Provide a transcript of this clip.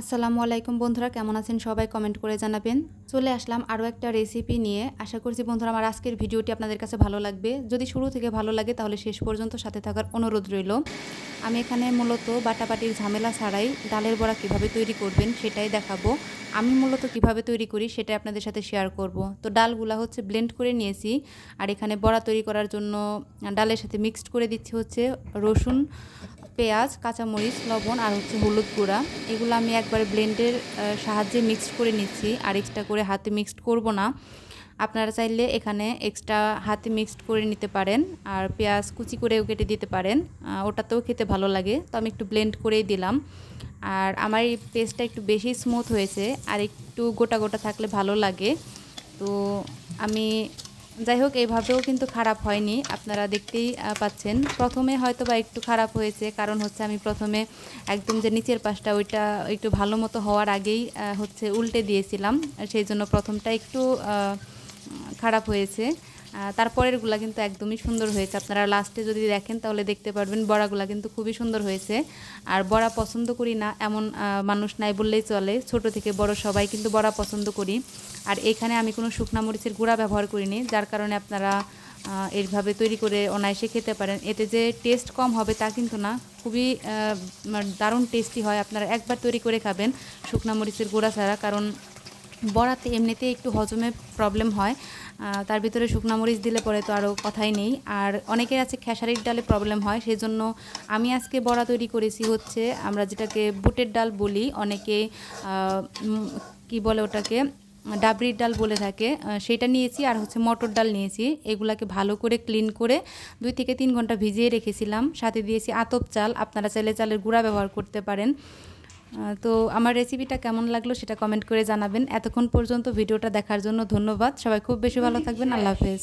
আসসালামু আলাইকুম বন্ধুরা, কেমন আছেন সবাই? কমেন্ট করে জানাবেন। চলে আসলাম আরও একটা রেসিপি নিয়ে। আশা করছি বন্ধুরা, আমার আজকের ভিডিওটি আপনাদের কাছে ভালো লাগবে। যদি শুরু থেকে ভালো লাগে, তাহলে শেষ পর্যন্ত সাথে থাকার অনুরোধ রইল। আমি এখানে মূলত বাটাবাটির ঝামেলা ছাড়াই ডালের বড়া কীভাবে তৈরি করবেন সেটাই দেখাবো। আমি মূলত কীভাবে তৈরি করি সেটাই আপনাদের সাথে শেয়ার করব। তো ডালগুলা হচ্ছে ব্লেন্ড করে নিয়েছি। আর এখানে বড়া তৈরি করার জন্য ডালের সাথে মিক্সড করে দিচ্ছি হচ্ছে রসুন পেঁয়াজ, কাঁচামরিচ, লবণ আর হচ্ছে হলুদ গুঁড়া। এগুলো আমি একবারে ব্লেন্ডের সাহায্যে মিক্সড করে নিচ্ছি। আর এক্সট্রা করে হাতে মিক্সড করব না। আপনারা চাইলে এখানে এক্সট্রা হাতে মিক্সড করে নিতে পারেন। আর পেঁয়াজ কুচি করেও কেটে দিতে পারেন। ওটাতেও খেতে ভালো লাগে। তো আমি একটু ব্লেন্ড করেই দিলাম। আর আমার এই পেস্টটা একটু বেশি স্মুথ হয়েছে। আর একটু গোটা গোটা থাকলে ভালো লাগে। তো আমি যাই হোক এইভাবেও কিন্তু খারাপ হয়নি। আপনারা দেখতেই পাচ্ছেন। প্রথমে হয়তো বা একটু খারাপ হয়েছে, কারণ হচ্ছে আমি প্রথমে একদম যে নিচের পাশটা, ওইটা একটু ভালো মতো হওয়ার আগেই হচ্ছে উল্টে দিয়েছিলাম। সেই জন্য প্রথমটা একটু খারাপ হয়েছে। তারপরেরগুলা কিন্তু একদমই সুন্দর হয়েছে। আপনারা লাস্টে যদি দেখেন তাহলে দেখতে পারবেন বড়াগুলা কিন্তু খুবই সুন্দর হয়েছে। আর বড়া পছন্দ করি না, এমন মানুষ নাই বললেই চলে। ছোট থেকে বড় সবাই কিন্তু বড়া পছন্দ করি। আর এখানে আমি কোনো শুকনা মরিচের গুঁড়া ব্যবহার করিনি, যার কারণে আপনারা এইভাবে তৈরি করে অনায়াসে খেতে পারেন। এতে যে টেস্ট কম হবে তা কিন্তু না, খুবই দারুণ টেস্টি হয়। আপনারা একবার তৈরি করে খাবেন শুকনা মরিচের গুঁড়া ছাড়া, কারণ বড়াতে এমনিতে একটু হজমে প্রবলেম হয়। তার ভিতরে শুকনা মরিচ দিলে পরে তো আরও কথাই নেই। আর অনেকের আছে খেসারির ডালে প্রবলেম হয় সেই জন্য আমি আজকে বড়া তৈরি করেছি হচ্ছে, আমরা যেটাকে বুটের ডাল বলি, অনেকে কি বলে ওটাকে, ডাবরির ডাল বলে থাকে সেটা নিয়েছি আর হচ্ছে মটর ডাল নিয়েছি। এগুলাকে ভালো করে ক্লিন করে দুই থেকে তিন ঘণ্টা ভিজিয়ে রেখেছিলাম। সাথে দিয়েছি আতপ চাল, আপনারা চাইলে চালের গুঁড়া ব্যবহার করতে পারেন। তো আমার রেসিপিটা কেমন লাগল সেটা কমেন্ট করে জানাবেন। এতক্ষণ পর্যন্ত ভিডিওটা দেখার জন্য ধন্যবাদ। সবাই খুব বেশি ভালো থাকবেন। আল্লাহ হাফেজ।